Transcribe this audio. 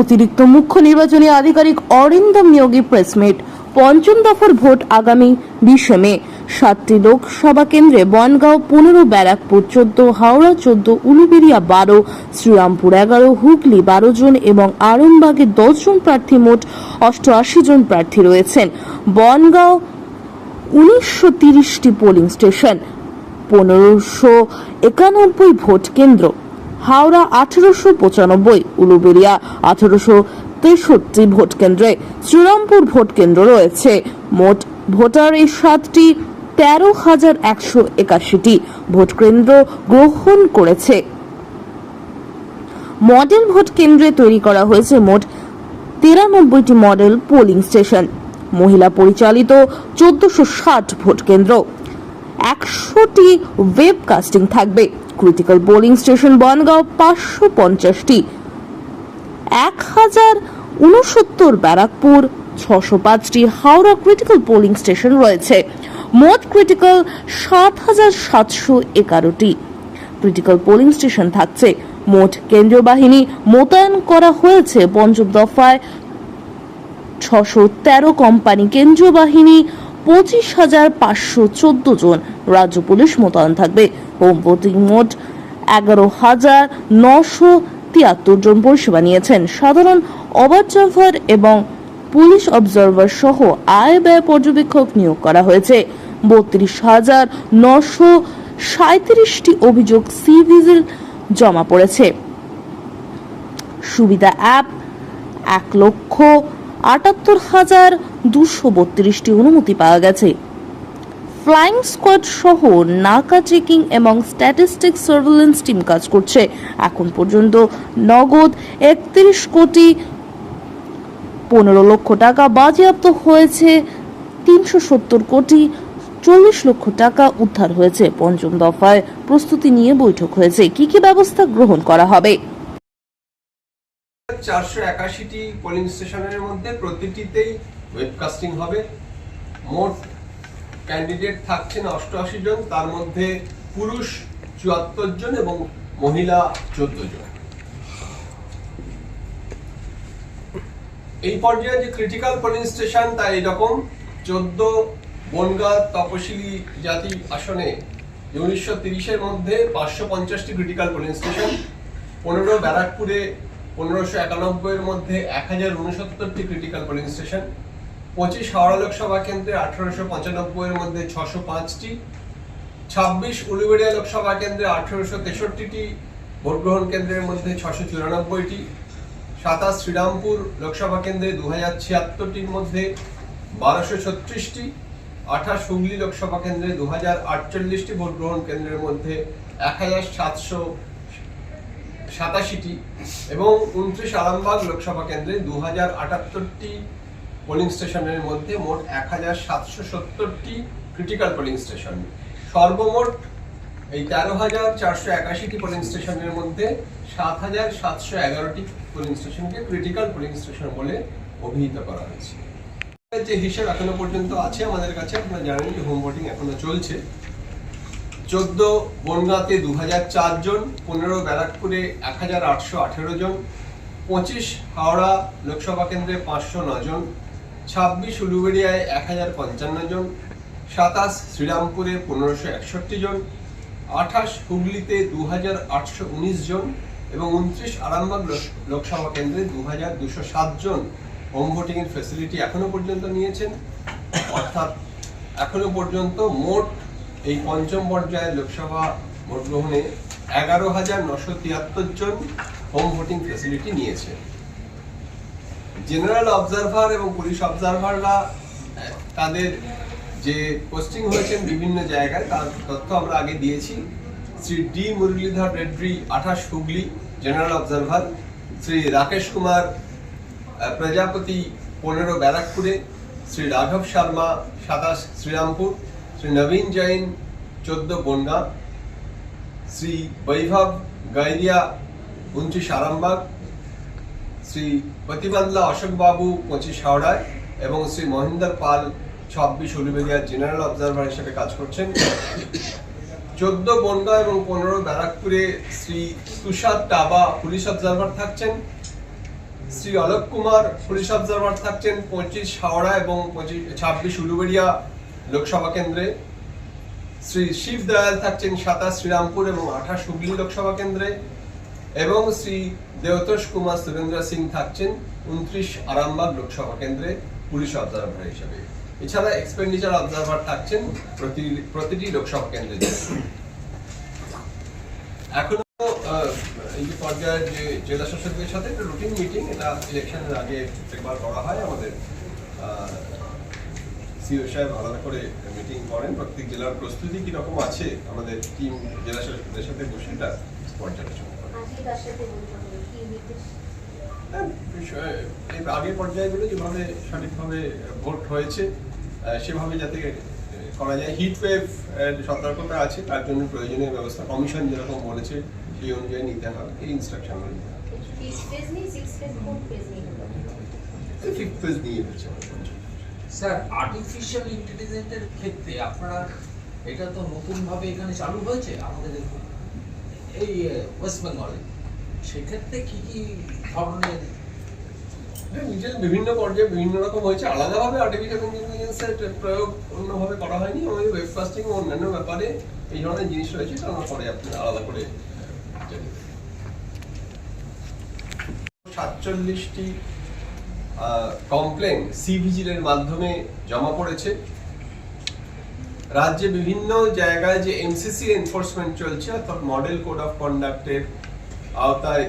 অতিরিক্ত মুখ্য নির্বাচনী আধিকারিক অরিন্দম নিয়োগী প্রেসমিট পঞ্চম দফার ভোট আগামী বিশে মে। সাতটি লোকসভা কেন্দ্রে বনগাঁও পনেরো, ব্যারাকপুর চোদ্দ, হাওড়া চোদ্দ, উলুবেড়িয়া বারো, শ্রীরামপুর এগারো, হুগলি বারো জন এবং আরামবাগে দশ জন প্রার্থী মোট অষ্টআশি জন প্রার্থী রয়েছেন। বনগাঁও উনিশশো তিরিশটি পোলিং স্টেশন পনেরোশো একানব্বই ভোট কেন্দ্র। হাওড়া আঠেরোশো পঁচানব্বই উলুবেড়িয়া আঠেরোশো তেষট্টি ভোট কেন্দ্রে, শ্রীরামপুর ভোট কেন্দ্র রয়েছে। মোট ভোটার এই সাতটি, তেরো হাজার একশো একাশিটি ভোট কেন্দ্র গ্রহণ করেছে। মডেল ভোট কেন্দ্রে তৈরি করা হয়েছে মোট তিরানব্বইটি মডেল পোলিং স্টেশন। মহিলা পরিচালিত চোদ্দশো ষাট ভোট কেন্দ্র। একশোটি ওয়েবকাস্টিং থাকবে। ক্রিটিক্যাল পোলিং স্টেশন বনগাঁও পাঁচশো পঞ্চাশটি। এক হাজার উনসত্তর ব্যারাকপুর, ছশো পাঁচটি হাওড়া ক্রিটিক্যাল পোলিং স্টেশন রয়েছে। মোট ক্রিটিক্যাল সাত হাজার সাতশো এগারোটি। ক্রিটিক্যাল পোলিং স্টেশন থাকছে। মোট কেন্দ্রীয় বাহিনী মোতায়েন করা হয়েছে পঞ্চম দফায়। ছশো তেরো কোম্পানি কেন্দ্রীয় বাহিনী পঁচিশ হাজার পাঁচশো চোদ্দ জন রাজ্য পুলিশ মোতায়েন থাকবে। হোম ভোটিং মোট এগারো হাজার নশো তিয়াত্তর জন পরিষেবা নিয়েছেন। সাধারণ অবজারভার এবং পুলিশ অবজারভার সহ আয় ব্যয় পর্যবেক্ষক নিয়োগ করা হয়েছে। বত্রিশ হাজার নশো সাঁত্রিশটি অভিযোগ সি ভিজিল জমা পড়েছে। সুবিধা অ্যাপ এক লক্ষ আটাত্তর হাজার দুশো বত্রিশটি অনুমতি পাওয়া গেছে। ফ্লাইং স্কোয়াড সহ নাকা চেকিং এবং স্ট্যাটিস্টিক সার্ভেলেন্স টিম কাজ করছে। এখন পর্যন্ত নগদ একত্রিশ কোটি পনেরো লক্ষ টাকা, বাজেয়াপ্ত হয়েছে তিনশো সত্তর কোটি চল্লিশ লক্ষ টাকা উদ্ধার হয়েছে। পঞ্চম দফায় প্রস্তুতি নিয়ে বৈঠক হয়েছে। কি কি ব্যবস্থা গ্রহণ করা হবে? চারশো একাশিটি পোলিং স্টেশনের মধ্যে প্রতিটিতেই ওয়েবকাস্টিং হবে। মোট ক্যান্ডিডেট থাকছেন অষ্টআশি জন, তার মধ্যে পুরুষ চুয়াত্তর জন এবং মহিলা চোদ্দ জন। এই পর্যায়ে যে ক্রিটিক্যাল পোলিং স্টেশন তা এরকম চোদ্দ বনগাঁ তপশিলি জাতি আসনে উনিশশো তিরিশের মধ্যে পাঁচশো পঞ্চাশটি ক্রিটিক্যাল পোলিং স্টেশন পনেরো ব্যারাকপুরে পনেরোশো একানব্বই এর মধ্যে এক হাজার উনসত্তরটি ক্রিটিক্যাল পোলিং স্টেশন পঁচিশ হাওড়া লোকসভা কেন্দ্রে আঠারোশো পঁচানব্বই এর মধ্যে ছশো পাঁচটি, ছাব্বিশ উলুবেড়িয়া লোকসভা কেন্দ্রে আঠারোশো তেষট্টিটি ভোট গ্রহণ কেন্দ্রের মধ্যে ছশো চুরানব্বইটি, সাতাশ শ্রীরামপুর লোকসভা কেন্দ্রে দু হাজার ছিয়াত্তরটির মধ্যে বারোশো ছত্রিশটি, আঠাশ হুগলি লোকসভা কেন্দ্রে দু হাজার আটচল্লিশটি ভোট গ্রহণ কেন্দ্রের মধ্যে এক হাজার সাতশো সাতাশিটি এবং উনত্রিশ আরামবাগ লোকসভা কেন্দ্রে দু হাজার আটাত্তরটি পোলিং স্টেশনের মধ্যে মোট এক হাজার সাতশো সত্তরটি ক্রিটিক্যাল পোলিং স্টেশন সর্বমোট এই তেরো হাজার চারশো একাশিটি পোলিং স্টেশনের মধ্যে সাত হাজার সাতশো এগারোটি পোলিং স্টেশনকে ক্রিটিক্যাল পোলিং স্টেশন বলে অভিহিত করা হয়েছে। যে হিসেব এখনও পর্যন্ত আছে আমাদের কাছে, আপনারা জানেন যে হোম ভোটিং এখনও চলছে। চোদ্দ বনগাঁতে দু হাজার চার জন, পনেরো ব্যারাকপুরে এক হাজার আটশো আঠেরো জন, পঁচিশ হাওড়া লোকসভা কেন্দ্রে পাঁচশো জন, ছাব্বিশ উলুবেড়িয়ায় এক হাজার পঞ্চান্ন জন, সাতাশ শ্রীরামপুরে পনেরোশো একষট্টি জন, আঠাশ হুগলিতে দু হাজার আটশো উনিশ জন এবং উনত্রিশ আরামবাগ লোক- লোকসভা কেন্দ্রে দু হাজার দুশো সাত জন হোম ভোটিং এর ফেসিলিটি এখনও পর্যন্ত নিয়েছেন। অর্থাৎ এখনও পর্যন্ত মোট এই পঞ্চম পর্যায়ে লোকসভা ভোট গ্রহণে এগারো হাজার নশো তিয়াত্তর জন হোম ভোটিং ফেসিলিটি নিয়েছে। জেনারেল অবজারভার এবং পুলিশ অবজারভাররা তাদের যে পোস্টিং হয়েছেন বিভিন্ন জায়গায়, তার তথ্য আমরা আগে দিয়েছি। শ্রী ডি মুরলীধর রেড্ডি, আঠাশ হুগলি জেনারেল অবজারভার শ্রী রাকেশ কুমার প্রজাপতি, পনেরো ব্যারাকপুরে। শ্রী রাঘব শর্মা, সাতাশ শ্রীরামপুর। শ্রী নবীন জৈন চোদ্দ বনগা শ্রী বৈভব গাইরিয়া উনত্রিশ আরামবাগ শ্রী প্রতিবাদলা অশোক বাবু পঁচিশ হাওড়ায় এবং শ্রী মহিন্দর পাল ছাব্বিশ উলুবেরিয়ার জেনারেল অবজারভার হিসেবে কাজ করছেন। চোদ্দ বনগাঁ এবং পনেরো ব্যারাকপুরে শ্রী তুষার টাবা পুলিশ অবজারভার থাকছেন। শ্রী অলোক কুমার পুলিশ অবজারভার থাকছেন, পঁচিশ হাওড়া এবং পঁচিশ ছাব্বিশ উলুবেড়িয়া লোকসভা কেন্দ্রে শ্রী শিব দয়াল থাকছেন সাতাশ শ্রীরামপুর এবং আঠাশ হুগলি লোকসভা কেন্দ্রে এবং শ্রী দেবতোষ কুমার সুরেন্দ্র সিং থাকছেন উনত্রিশ আরামবাগ লোকসভা কেন্দ্রে পুলিশ অবজারভার হিসেবে। এছাড়া এক্সপেন্ডিচার অবজারভার থাকছেন প্রতি, প্রতিটি লোকসভা কেন্দ্রে। এখনও এই পর্যায়ের যে জেলা শাসকদের সাথে একটা রুটিন মিটিং এটা ইলেকশনের আগে একবার করা হয় আমাদের সিও সাহেব আলাদা করে মিটিং করেন। প্রত্যেক জেলার প্রস্তুতি কীরকম আছে? আমাদের টিম জেলা শাসকদের সাথে বসে এটা পর্যালোচনা করে হ্যাঁ, আগের পর্যায়গুলো যেভাবে সঠিকভাবে ভোট হয়েছে সেভাবে যাতে করা যায়। হিট ওয়েভ সতর্কতা আছে তার জন্য প্রয়োজনীয় ব্যবস্থা কমিশন যেরকম বলেছে সেই অনুযায়ী নিতে হবে। এই ইনস্ট্রাকশনগুলো ফিফথ ফেজ নিয়ে হচ্ছে। স্যার আর্টিফিশিয়াল ইন্টেলিজেন্সের ক্ষেত্রে আপনারা এটা তো নতুন ভাবে এখানে চালু হয়েছে আমাদের এই ওয়েস্ট বেঙ্গলে সেক্ষেত্রে কি কি ধরনের নিজের বিভিন্ন পর্যায়ে বিভিন্ন রকম হয়েছে। আলাদাভাবে আর্টিফিশিয়াল ইন্টেলিজেন্সের প্রয়োগ অন্যভাবে করা হয়নি। আমাদের ওয়েবকাস্টিং ও অন্যান্য ব্যাপারে এই ধরনের জিনিস রয়েছে আমরা পরে আপনি আলাদা করে সাতচল্লিশটি কমপ্লেন সি ভিজিলের মাধ্যমে জমা পড়েছে। রাজ্যে বিভিন্ন জায়গায় যে এমসিসি এনফোর্সমেন্ট চলছে, অর্থাৎ মডেল কোড অফ কন্ডাক্টের আওতায়